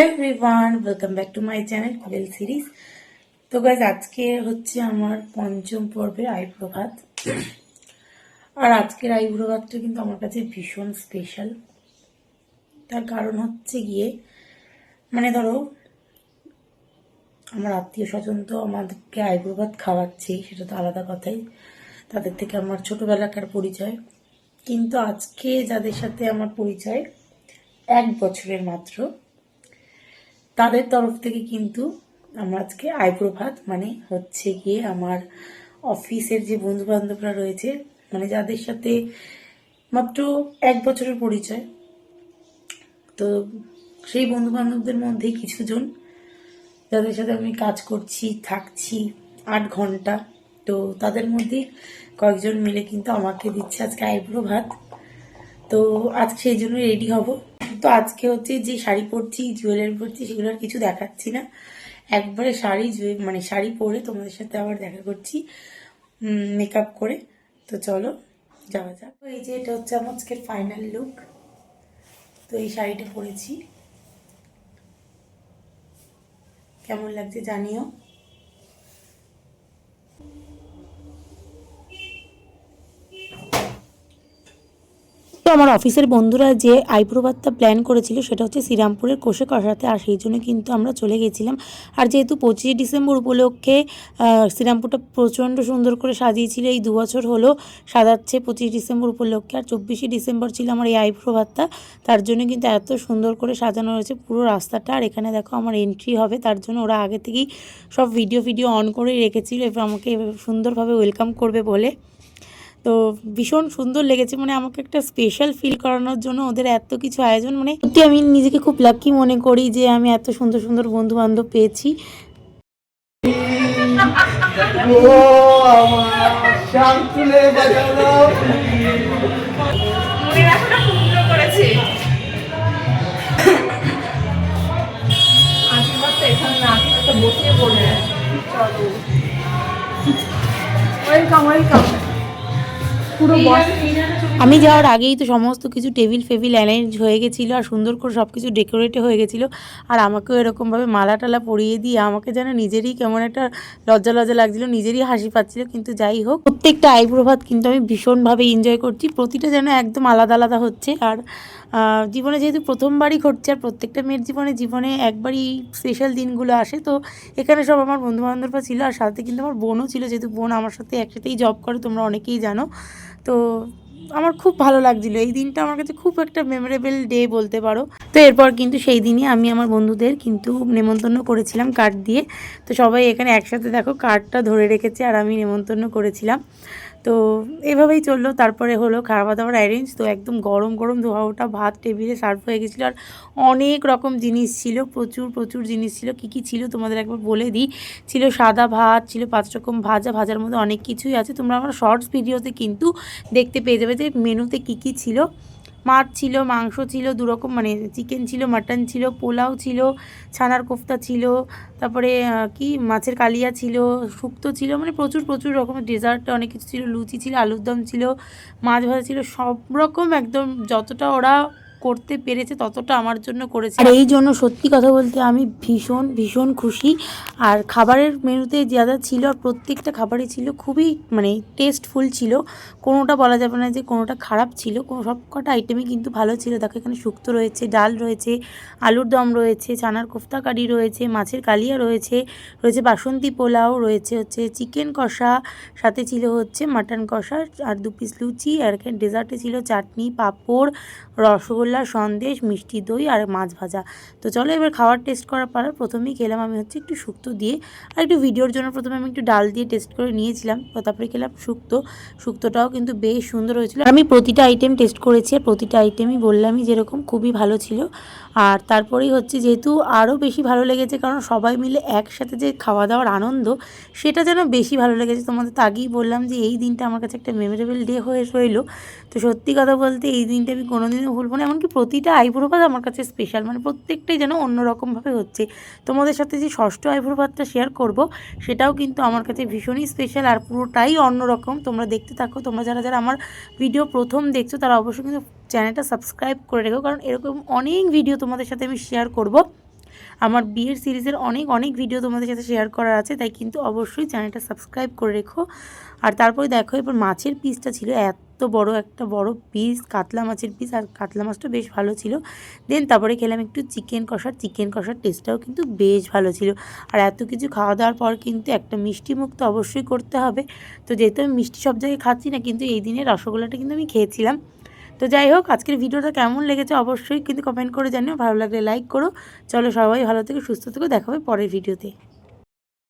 Welcome back to my channel কুবেল series. তো guys আজকে হচ্ছে আমার পঞ্চম পর্বের আইব্রো আর আজকের আইব্রো ভাতটা কিন্তু আমার কাছে ভীষণ স্পেশাল তার কারণ হচ্ছে গিয়ে মানে ধরো, আমার আত্মীয় স্বজন তো আমাদেরকে আইব্রো ভাত খাওয়াচ্ছেই সেটা তো আলাদা কথাই। তাদের থেকে আমার ছোটোবেলাকার পরিচয়। কিন্তু আজকে যাদের সাথে আমার পরিচয়, এক বছরের মাত্র। তাদের তরফ থেকে কিন্তু আমার আজকে আইব্রো ভাত মানে হচ্ছে গিয়ে আমার অফিসের যে বন্ধু বান্ধবরা রয়েছে মানে যাদের সাথে মাত্র এক বছরের পরিচয়, তো সেই বন্ধু বান্ধবদের মধ্যে কিছুজন যাদের সাথে আমি কাজ করছি, থাকছি আট ঘণ্টা, তো তাদের মধ্যে কয়েকজন মিলে কিন্তু আমাকে দিচ্ছে আজকে আইব্রো ভাত তো আজকে সেই জন্য রেডি হব। তো আজকে হচ্ছে যে শাড়ি পরছি জুয়েলারি পরছি, সেগুলো আর কিছু দেখাচ্ছি না। একবারে শাড়ি জুয়ে- মানে শাড়ি পরে তোমাদের সাথে আবার দেখা করছি মেকআপ করে। তো চলো, যাওয়া যাক। এই যে এটা হচ্ছে আমার আজকের ফাইনাল লুক তো এই শাড়িটা পরেছি। কেমন লাগছে জানিও। আমার অফিসের বন্ধুরা যে আইব্রো প্ল্যান করেছিল সেটা হচ্ছে শ্রীরামপুরের কোষে কষাতে, আর সেই জন্য কিন্তু আমরা চলে গেছিলাম। আর যেহেতু পঁচিশে ডিসেম্বর উপলক্ষে শ্রীরামপুরটা প্রচণ্ড সুন্দর করে সাজিয়েছিল, এই দু বছর হলো সাজাচ্ছে পঁচিশ ডিসেম্বর উপলক্ষে। আর চব্বিশে ডিসেম্বর ছিল আমার এই আইব্রো ভাতটা তার জন্য কিন্তু এত সুন্দর করে সাজানো হয়েছে পুরো রাস্তাটা। আর এখানে দেখো আমার এন্ট্রি হবে, তার জন্য ওরা আগে থেকেই সব ভিডিও ভিডিও অন করেই রেখেছিল এবার আমাকে সুন্দরভাবে ওয়েলকাম করবে বলে। তো ভীষণ সুন্দর লেগেছে মানে আমাকে একটা স্পেশাল ফিল করানোর জন্য ওদের এত কিছু আয়োজন মানে সত্যি আমি নিজেকে খুব লাকি মনে করি যে আমি এত সুন্দর সুন্দর বন্ধু বান্ধব পেয়েছি মনে ওয়েলকাম ওয়েলকাম পুরো বস আমি যাওয়ার আগেই তো সমস্ত কিছু টেবিল ফেবিল অ্যারেঞ্জ হয়ে গেছিল আর সুন্দর করে সব কিছু ডেকোরেট হয়ে গেছিল। আর আমাকেও এরকমভাবে মালা টালা পরিয়ে দিয়ে আমাকে যেন নিজেরই কেমন একটা লজ্জা লজ্জা লাগছিল নিজেরই হাসি পাচ্ছিলো। কিন্তু যাই হোক প্রত্যেকটা আইব্রো ভাত কিন্তু আমি ভীষণভাবে এনজয় করছি। প্রতিটা যেন একদম আলাদা আলাদা হচ্ছে। আর জীবনে যেহেতু প্রথমবারই ঘটছে আর প্রত্যেকটা মেয়ের জীবনে জীবনে একবারই স্পেশাল দিনগুলো আসে তো এখানে সব আমার বন্ধু বান্ধবরা ছিল। আর সাথে কিন্তু আমার বোনও ছিল যেহেতু বোন আমার সাথে একসাথেই জব করে তোমরা অনেকেই জানো। তো আমার খুব ভালো লাগছিল। এই দিনটা আমার কাছে খুব একটা মেমোরেবল ডে বলতে পারো। তো এরপর কিন্তু সেই দিনই আমি আমার বন্ধুদের কিন্তু নেমন্তন্ন করেছিলাম কার্ড দিয়ে। তো সবাই এখানে একসাথে দেখো কার্ডটা ধরে রেখেছে আর আমি নেমন্তন্ন করেছিলাম। তো এভাবেই চলল। তারপরে হলো খাওয়া দাওয়ার অ্যারেঞ্জ তো একদম গরম গরম ধোয়া ওটা ভাত টেবিলে সার্ভ হয়ে গেছিল। আর অনেক রকম জিনিস ছিল, প্রচুর প্রচুর জিনিস ছিল। কি কি ছিল তোমাদের একবার বলে দিই? ছিল সাদা ভাত, ছিল পাঁচ রকম ভাজা, ভাজার মধ্যে অনেক কিছুই আছে। তোমরা আমার শর্টস ভিডিওতে কিন্তু দেখতে পেয়ে যাবে যে মেনুতে কি কি ছিল। মাছ ছিল, মাংস ছিল, দুরকম মানে চিকেন ছিল মাটন ছিল, পোলাও ছিল, ছানার কোফতা ছিল, তারপরে কি মাছের কালিয়া ছিল, শুক্তো ছিল মানে প্রচুর প্রচুর রকমের ডেজার্ট অনেক কিছু ছিল, লুচি ছিল, আলুর দম ছিল, মাছ ভাজা ছিল, সব রকম একদম যতটা ওরা করতে পেরেছে, ততটা আমার জন্য করেছে। আর এই জন্য সত্যি কথা বলতে আমি ভীষণ ভীষণ খুশি। আর খাবারের মেনুতে যা যা ছিল, আর প্রত্যেকটা খাবারই ছিল খুবই মানে টেস্টফুল ছিল। কোনোটা বলা যাবে না যে কোনোটা খারাপ ছিল সব কটা আইটেমই কিন্তু ভালো ছিল। দেখো এখানে শুক্তো রয়েছে, ডাল রয়েছে, আলুর দম রয়েছে চানার কোফতা কারি রয়েছে, মাছের কালিয়া রয়েছে রয়েছে বাসন্তী পোলাও, রয়েছে হচ্ছে চিকেন কষা, সাথে ছিল হচ্ছে মাটন কষা, আর দু পিস লুচি, আর এখানে ডেজার্টে ছিল চাটনি, পাঁপড়, রসগোল্লা সন্দেশ, মিষ্টি দই আর মাছ ভাজা। তো চলো এবার খাবার টেস্ট করার পর প্রথমেই খেলাম আমি হচ্ছে একটু শুক্তো দিয়ে। আর একটু ভিডিওর জন্য প্রথমে আমি একটু ডাল দিয়ে টেস্ট করে নিয়েছিলাম। তো তারপরে খেলাম শুক্তো। শুক্তোটাও কিন্তু বেশ সুন্দর হয়েছিল। আমি প্রতিটা আইটেম টেস্ট করেছি আর প্রতিটা আইটেমই বললামই যেরকম খুবই ভালো ছিল। আর তারপরেই হচ্ছে যেহেতু আরও বেশি ভালো লেগেছে, কারণ সবাই মিলে একসাথে যে খাওয়া দাওয়ার আনন্দ, সেটা যেন বেশি ভালো লেগেছে। তোমাদের তো আগেই বললাম যে এই দিনটা আমার কাছে একটা মেমোরেবল ডে হয়ে রইল। তো সত্যি কথা বলতে এই দিনটা আমি কোনোদিনও ভুলবো না, এমনকি প্রতিটা আইব্রো আমার কাছে স্পেশাল মানে প্রত্যেকটাই যেন অন্যরকমভাবে হচ্ছে। তোমাদের সাথে যে ষষ্ঠ আইব্রো ভাতটা শেয়ার করব, সেটাও কিন্তু আমার কাছে ভীষণই স্পেশাল আর পুরোটাই অন্যরকম। তোমরা দেখতে থাকো, তোমরা যারা যারা আমার ভিডিও প্রথম দেখছ, তারা অবশ্যই কিন্তু চ্যানেলটা সাবস্ক্রাইব করে রেখো, কারণ এরকম অনেক ভিডিও তোমাদের সাথে আমি শেয়ার করব। আমার বিয়ের সিরিজের অনেক অনেক ভিডিও তোমাদের সাথে শেয়ার করার আছে, তাই কিন্তু অবশ্যই চ্যানেলটা সাবস্ক্রাইব করে রেখো। আর তারপরে দেখো এবার মাছের পিসটা ছিল, এত বড় একটা বড় পিস কাতলা মাছের পিস আর কাতলা মাছটা বেশ ভালো ছিল। দেন তারপরে খেলাম একটু চিকেন কষা চিকেন কষার টেস্টটাও কিন্তু বেশ ভালো ছিল। আর এত কিছু খাওয়া দাওয়ার পর কিন্তু একটা মিষ্টি মুখ তো অবশ্যই করতে হবে। তো যেহেতু আমি মিষ্টি সব জায়গায় খাচ্ছি না, কিন্তু এই দিনে রসগোল্লাটা কিন্তু আমি খেয়েছিলাম। তো যাই হোক, আজকের ভিডিওটা কেমন লেগেছে অবশ্যই কিন্তু কমেন্ট করে জানিও। ভালো লাগলে লাইক করো। চলো সবাই ভালো থেকে সুস্থ থেকে। দেখাবে পরের ভিডিওতে।